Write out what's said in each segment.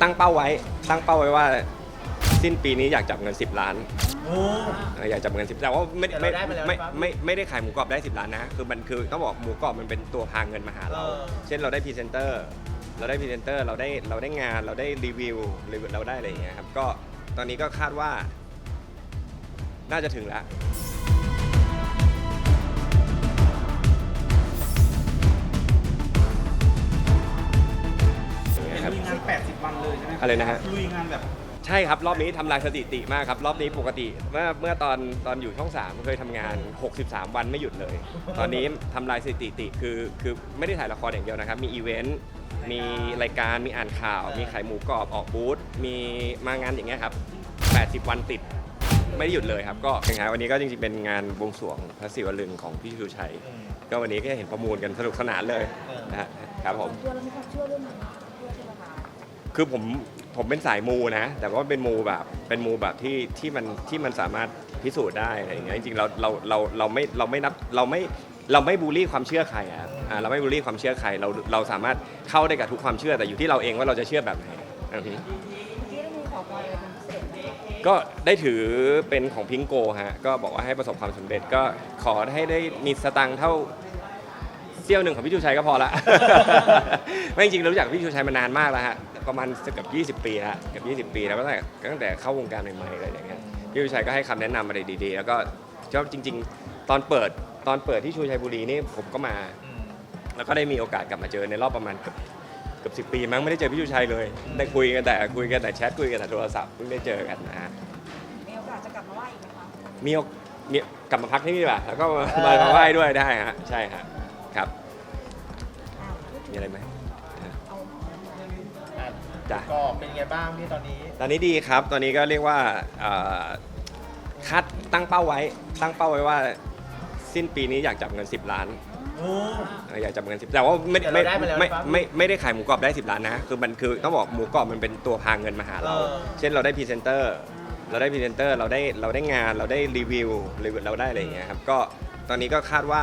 ตั้งเป้าไว้ ตั้งเป้าไว้ว่า สิ้นปีนี้อยากจับเงิน 10 ล้านโอ้ เอออยากจับเงิน10แต่ว่าไม่แต่ไม่เราได้มาแล้วไม่หรือเปล่าไม่ไม่ได้ขายหมูกรอบได้ 10 ล้านนะคือมันคือต้องบอกหมูกรอบมันเป็นตัวพาเงินมาหาเรา เออ เช่นเราได้พรีเซนเตอร์เราได้พรีเซนเตอร์เราได้เราได้งานเราได้รีวิวหรือเราได้อะไรอย่างเงี้ยครับก็ตอนนี้ก็คาดว่า น่าจะถึงแล้ว ลุยงาน 80 วันเลยใช่ไหมคบอะไรนะฮะ ลุยงานแบบใช่ครับ รอบนี้ทำลายสถิติมากครับ รอบนี้ปกติเมื่อเมื่อตอนตอนอยู่ช่อง 3 เคยทำงาน 63 วันไม่หยุดเลย ตอนนี้ทำลายสถิติคือคือไม่ได้ถ่ายละครอย่างเดียวนะครับ มีอีเวนต์ มีรายการ มีอ่านข่าว มีขายหมูกรอบออกบูธ มีมางานอย่างเงี้ยครับ 80 วันติด ไม่ได้หยุดเลยครับ ก็งานวันนี้ก็จริงๆเป็นงานบวงสรวงพระศิวลึงของพี่ชูชัยอืมก็วันนี้ก็เห็นประมูลกันสนุกสนานเลยเออนะฮะครับผม ตัวเรามีความเชื่อเรื่องนี้เชื่อ ใช่ไหมคะคือผมผมเป็นสายมูนะ แต่ว่าเป็นมูแบบเป็นมูแบบที่ที่มันที่มันสามารถพิสูจน์ได้อะไรอย่างเงี้ยจริงๆเราเราเราเราไม่เราไม่นับเราไม่เราไม่บูลลี่ความเชื่อใครอะอ่าเราไม่บูลลี่ความเชื่อใครเราเราสามารถเข้าได้กับทุกความเชื่อแต่อยู่ที่เราเองว่าเราจะเชื่อแบบไหนอือฮึเมื่อกี้ได้มีขอพรอะไรเป็นพิเศษไหมก็ได้ถือเป็นของพิงโกฮะก็บอกว่าให้ประสบความสำเร็จก็ขอให้ได้มีสตังค์เท่า ซี่ยวหนึ่งของพี่ชูชัยก็พอละ ไม่จริงๆเรารู้จักพี่ชูชัยมานานมากแล้วฮะประมาณเกือบ20 ปีแล้วเกือบ20 ปีแล้วตั้งแต่ตั้งแต่เข้าวงการใหม่ๆอะไรอย่างเงี้ยพี่ชูชัยก็ให้คำแนะนำอะไรดีๆ แล้วก็ชอบจริง ๆ ตอนเปิดตอนเปิดที่ชูชัยบุรีนี่ผมก็มาอืมแล้วก็ได้มีโอกาสกลับมาเจอในรอบประมาณเกือบเกือบสิปีมั้งไม่ได้เจอพี่ชูชัยเลยได้คุยกันแต่คุยกันแต่แชทคุยกันแต่โทรศัพท์เพิ่งได้เจอกันนะฮะมีโอกาสจะกลับมาไหว้อีกไหมคะมีโอกมีกลับมาพักที่นี่ป่ะแล้วก็มามามาไหว้ด้วยได้ฮะใช่ฮะ ครับอ้าวพูดถึงมีอะไรไหมเอาอะจ้ะ ก็เป็นไงบ้างพี่ตอนนี้ ตอนนี้ดีครับ ตอนนี้ก็เรียกว่าเอ่อคาดตั้งเป้าไว้ ตั้งเป้าไว้ว่า สิ้นปีนี้อยากจับเงิน 10 ล้านโอ้ เอออยากจับเงิน10แต่ว่าไม่แต่เราไม่ได้มาแล้วไม่หรือเปล่าไม่ไม่ได้ขายหมูกรอบได้ 10 ล้านนะ คือมันคือต้องบอกหมูกรอบมันเป็นตัวพาเงินมาหาเรา เออ เช่นเราได้พรีเซนเตอร์ เราได้พรีเซนเตอร์ เราได้เราได้งาน เราได้รีวิวหรือเราได้อะไรอย่างเงี้ยครับ ก็ตอนนี้ก็คาดว่า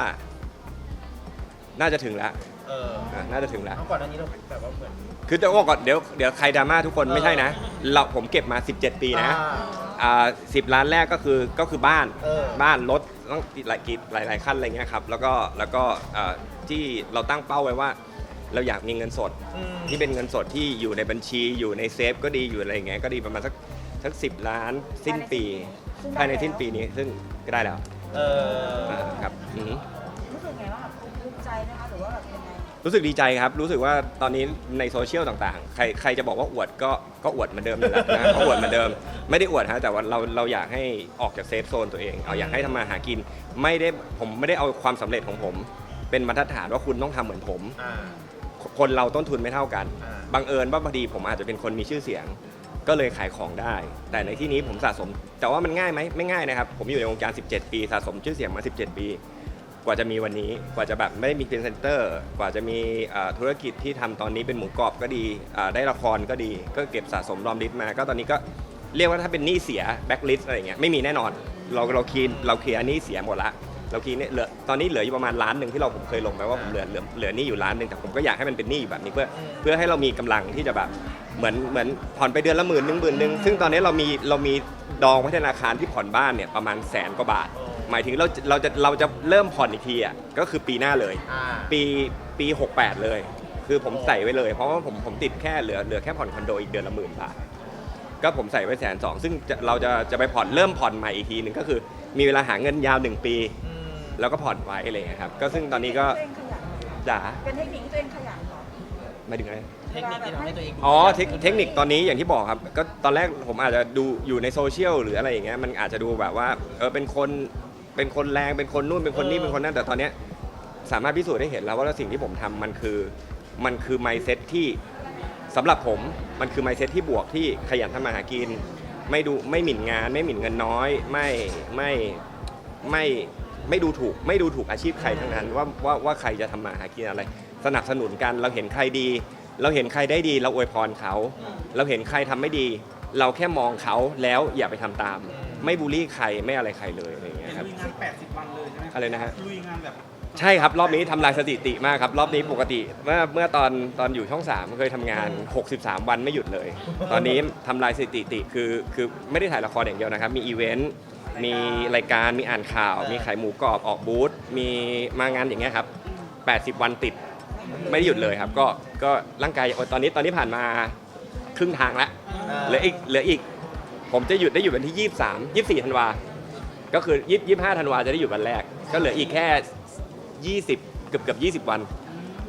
น่าจะถึงแล้วเอออะน่าจะถึงแล้วเมื่อก่อนอันนี้เราแบบว่าเหมือนคือจะบอกก่อนเดี๋ยวเดี๋ยวใครดราม่าทุกคนเออไม่ใช่นะ เราผมเก็บมา 17 ปีนะอ่า อ่าสิบล้านแรกก็คือก็คือบ้านเออ บ้านรถต้องหลายกี่หลายหลายขั้นอะไรเงี้ยครับแล้วก็แล้วก็อ่าที่เราตั้งเป้าไว้ว่า เราอยากมีเงินสด อืมที่เป็นเงินสดที่อยู่ในบัญชีอยู่ในเซฟก็ดีอยู่อะไรอย่างเงี้ยก็ดีประมาณสักสักสิล้านสิ้นปีภายในสิ้นปีนี้ซึ่งก็ได้แล้วเอออ่าครับอือหื รู้สึกดีใจครับ รู้สึกว่าตอนนี้ในโซเชียลต่างๆ ใครใครจะบอกว่าอวดก็ก็อวดเหมือนเดิมอยู่แล้วนะก็อวดเหมือนเดิม ไม่ได้อวดฮะแต่ว่าเราเราอยากให้ออกจากเซฟโซนตัวเอง เอาอยากให้ทำมาหากิน ไม่ได้ผมไม่ได้เอาความสำเร็จของผม เป็นบรรทัดฐานว่าคุณต้องทำเหมือนผม อ่า คนเราต้นทุนไม่เท่ากัน อ่า บังเอิญว่าพอดีผมอาจจะเป็นคนมีชื่อเสียง ก็เลยขายของได้ แต่ในที่นี้ผมสะสม แต่ว่ามันง่ายไหมไม่ง่ายนะครับ ผมอยู่ในวงการ 17 ปี สะสมชื่อเสียงมา 17 ปี กว่าจะมีวันนี้กว่าจะแบบไม่ได้มีพรีเซนเตอร์กว่าจะมีอ่าธุรกิจที่ทำตอนนี้เป็นหมูกรอบก็ดีอ่าได้ละครก็ดี ก็เก็บสะสมรอมริบมาก็ตอนนี้ก็เรียกว่าถ้าเป็นหนี้เสียแบ็คลิสอะไรอย่างเงี้ยไม่มีแน่นอนเราเราเคลียร์เราเคลียร์หนี้เสียหมดละเราคีเนี่ยเหลือตอนนี้เหลืออยู่ประมาณล้านหนึ่งที่เราผมเคยลงไปว่าผมเหลือเหลือเหลือหนี้อยู่ล้านหนึ่งแต่ผมก็อยากให้มันเป็นหนี้อยู่แบบนี้เพื่อเพื่อให้เรามีกำลังที่จะแบบเหมือนเหมือนผ่อนไปเดือนละหมื่นหนึ่งหมื่นหนึ่งซึ่งตอนนี้เรามีเรามีดองไว้ธนาคารที่ผ่อนบ้านเนี่ยประมาณแสนกว่าบาท หมายถึงเราเราจะเราจะเริ่มผ่อนอีกทีอะก็คือปีหน้าเลย อ่า ปีปี 68 เลย คือผมใส่ไว้เลย เพราะว่าผมผมติดแค่เหลือเหลือแค่ผ่อนคอนโดอีกเดือนละหมื่นบาท ก็ผมใส่ไว้แสนสองซึ่งจะเราจะจะไปผ่อนเริ่มผ่อนใหม่อีกทีหนึ่งก็คือ มีเวลาหาเงินยาวหนึ่งปี อืมแล้วก็ผ่อนไว้อะไรอย่างเงี้ยครับ ก็ซึ่งตอนนี้ก็ตัวเองขยันจ๋าเป็นเทคนิคที่ตัวเองขยันเหรอไม่ถึงอะไร เทคนิคที่ทำให้ตัวเองดูอ๋อเทคเทคนิคตอนนี้อย่างที่บอกครับ ก็ตอนแรกผมอาจจะดูอยู่ในโซเชียลหรืออะไรอย่างเงี้ยมันอาจจะดูแบบว่าเออเป็นคน เป็นคนแรงเป็นคนนู่นเป็นคนนี่เป็นคนนั่นแต่ตอนเนี้ยสามารถพิสูจน์ได้เห็นแล้วว่าสิ่งที่ผมทำมันคือมันคือ mindset ที่สำหรับผมมันคือ mindset ที่บวกที่ขยันทำมาหากิน ไม่ดูไม่หมิ่นงาน ไม่หมิ่นเงินน้อย ไม่ไม่ไม่ไม่ดูถูก ไม่ดูถูกอาชีพใครทั้งนั้นว่าว่าว่าใครจะทำมาหากินอะไร สนับสนุนกันเราเห็นใครดี เราเห็นใครได้ดี เราอวยพรเขา เราเห็นใครทำไม่ดี เราแค่มองเขาแล้วอย่าไปทำตาม ไม่บูลลี่ใครไม่อะไรใครเลยอะไรอย่างเงี้ย อะไรนะฮะ ลุยงานแบบใช่ครับ รอบนี้ทำลายสถิติมากครับ รอบนี้ปกติเมื่อเมื่อตอนตอนอยู่ช่อง 3 เคยทำงาน 63 วันไม่หยุดเลย ตอนนี้ทำลายสถิติคือคือไม่ได้ถ่ายละครอย่างเดียวนะครับ มีอีเวนต์มีรายการมีอ่านข่าว มีขายหมูกรอบออกบูธมีมางานอย่างเงี้ยครับ 80 วันติดไม่ได้หยุดเลยครับ ก็ก็ร่างกายตอนนี้ตอนนี้ผ่านมาครึ่งทางแล้วเหลืออีกเหลืออีก ผมจะหยุดได้อยู่วันที่ 23 24ธันวา ก็คือ20 25ธันวาจะได้หยุดวันแรก ก็เหลืออีกแค่ 20 เกือบเกือบ20 วัน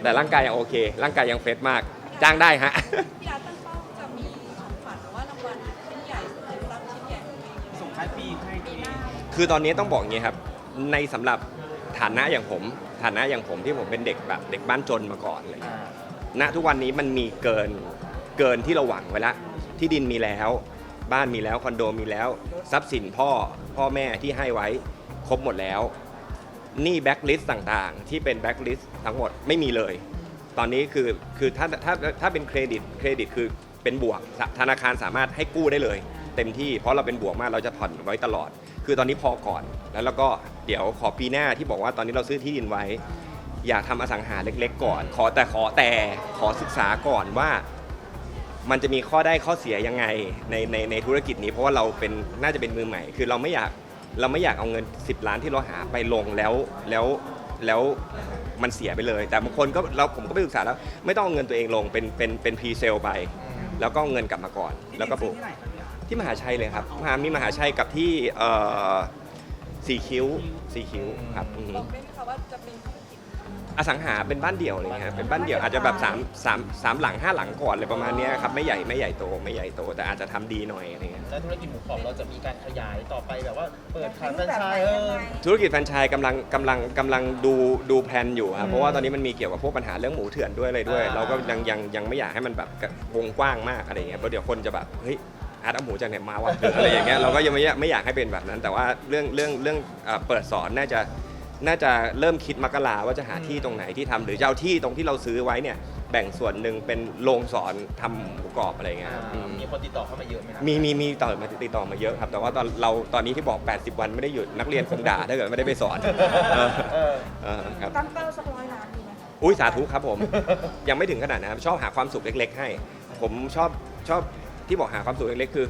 แต่ร่างกายยังโอเค ร่างกายยังเฟสมาก จ้างได้ฮะ พี่อาร์ตตั้งเป้าจะมีของขวัญหรือว่ารางวัลชิ้นใหญ่สุดรับชิ้นใหญ่ของตัวเองส่งท้ายปีให้ตัวเองคือตอนนี้ต้องบอกอย่างนี้ครับ ในสำหรับฐานะอย่างผม ฐานะอย่างผมที่ผมเป็นเด็กแบบเด็กบ้านจนมาก่อนเลยอ่าณทุกวันนี้มันมีเกินเกินที่เราหวังไว้แล้วที่ดินมีแล้ว บ้านมีแล้วคอนโดมีแล้ว ทรัพย์สินพ่อพ่อแม่ที่ให้ไว้ครบหมดแล้ว หนี่แบ็กลิสต์ต่างๆ ที่เป็นแบ็กลิสต์ทั้งหมดไม่มีเลย ตอนนี้คือคือถ้าถ้าถ้าเป็นเครดิตเครดิตคือเป็นบวกธธนาคารสามารถให้กู้ได้เลย เต็มที่เพราะเราเป็นบวกมากเราจะผ่อนไว้ตลอด คือตอนนี้พอก่อนแล้วเราก็เดี๋ยวขอปีหน้าที่บอกว่าตอนนี้เราซื้อที่ดินไว้ อยากทำอสังหาเล็ก ๆ ก่อน ขอแต่ขอแต่ขอศึกษาก่อนว่า มันจะมีข้อได้ข้อเสียยังไงในในในธุรกิจนี้เพราะว่าเราเป็นน่าจะเป็นมือใหม่ คือเราไม่อยาก เราไม่อยากเอาเงิน 10 ล้านที่เราหาไปลงแล้วแล้วแล้วมันเสียไปเลย แต่บางคนก็เราผมก็ไปศึกษาแล้ว ไม่ต้องเอาเงินตัวเองลงเป็นเป็นเป็นพรีเซลไป แล้วก็เอาเงินกลับมาก่อน แล้วก็ปลูกที่มหาชัยเลยครับมหามีมหาชัยกับที่เอ่อสีคิ้วสีคิ้วครับอือฮึ บอกได้ไหมคะว่าจะเป็น อสังหาเป็นบ้านเดี่ยวเลยครับเป็นบ้านเดี่ยวอาจจะแบบ3 3 3หลัง5หลังก่อนเลยประมาณเนี้ยครับไม่ใหญ่ไม่ใหญ่โตไม่ใหญ่โตแต่อาจจะทำดีหน่อยอะไรเงี้ย แล้วธุรกิจหมูกรอบเราจะมีการขยายต่อไปแบบว่าเปิดขายแฟรนไชแบบไหนส์เอยังอไงธุรกิจแฟรนไชส์กำลังกำลังกำลังดูดูแพลนอยู่ครับเพราะว่าตอนนี้มันมีเกี่ยวกับพวกปัญหาเรื่องหมูเถื่อนด้วยอะไรด้วย อ่า เราก็ยังยังยังไม่อยากให้มันแบบวงกว้างมากอะไรเงี้ยเพราะเดี๋ยวคนจะแบบเฮ้ยอาร์ตเอาหมูจากไหนมาวะหรืออะไรอย่างเงี้ยเราก็ยังไม่อยากไม่อยากให้เป็นแบบนั้น แต่ว่าเรื่องเรื่องเรื่องเอ่อเปิดสอนน่าจะ น่าจะเริ่มคิดมกราว่าจะหาที่ตรงไหนที่ทำหรือจะเอาที่ตรงที่เราซื้อไว้เนี่ยแบ่งส่วนหนึ่งเป็นโรงสอนทำหมูกรอบอะไรเงี้ยครับอืมมีคนติดต่อเข้ามาเยอะไหมครับมีมีมีต่อมาติดต่อมาเยอะครับ แต่ว่าตอนเราตอนนี้ที่บอก 80 วันไม่ได้หยุดนักเรียนคงด่าถ้าเกิดไม่ได้ไปสอนเออเออเออครับ ตั้งเป้าสักร้อยล้านดีไหมคะอุ้ยสาธุครับผม ยังไม่ถึงขนาดนะครับชอบหาความสุขเล็ก ๆ ให้ ผมชอบชอบที่บอกหาความสุขเล็กๆคือ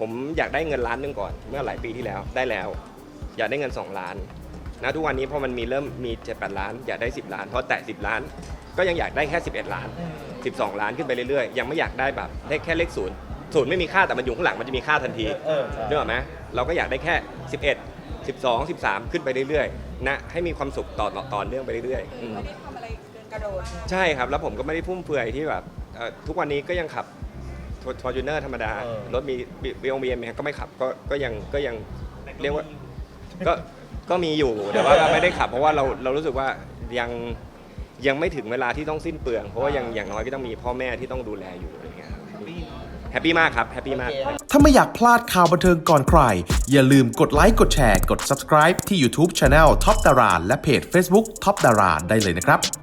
ผมอยากได้เงินล้านหนึงก่อน เมื่อหลายปีที่แล้วได้แล้ว อยากได้เงิน 2 ล้าน นะทุกวันนี้พอมันมีเริ่มมี7 8ล้าน อยากได้ 10 ล้านพอแตะ10 ล้าน ก็ยังอยากได้แค่ 11 ล้าน 12 ล้านขึ้นไปเรื่อยๆ ยังไม่อยากได้แบบได้แค่เลขศูนย์ศูนย์ไม่มีค่าแต่มันอยู่ข้างหลังมันจะมีค่าทันทีเออใช่นึกออกไหมเราก็อยากได้แค่ 11 12 13 ขึ้นไปเรื่อยๆนะให้มีความสุขต่อต่อต่อเนื่องไปเรื่อยๆอืมไม่ได้ทำอะไรเกินกระโดดใช่ครับ แล้วผมก็ไม่ได้ฟุ่มเฟือยที่แบบเอ่อทุกวันนี้ก็ยังขับฟอร์จูเนอร์ธรรมดา เออ รถมีบีองบีเอ็มก็ไม่ขับก็ก็ยังก็ยังเรียกว่า ก็ ก็มีอยู่แต่ว่าไม่ได้ขับเพราะว่าเราเรารู้สึกว่ายังยังไม่ถึงเวลาที่ต้องสิ้นเปลือง เพราะว่ายังอย่างน้อยก็ต้องมีพ่อแม่ที่ต้องดูแลอยู่อะไรอย่างเงี้ยครับแฮปปี้มากครับแฮปปี้มากโอเคถ้าไม่อยากพลาดข่าวบันเทิงก่อนใคร อย่าลืมกดไลค์กดแชร์ กด subscribe ที่ YouTube Channel Top Dara และเพจ Facebook Top Dara ได้เลยนะครับ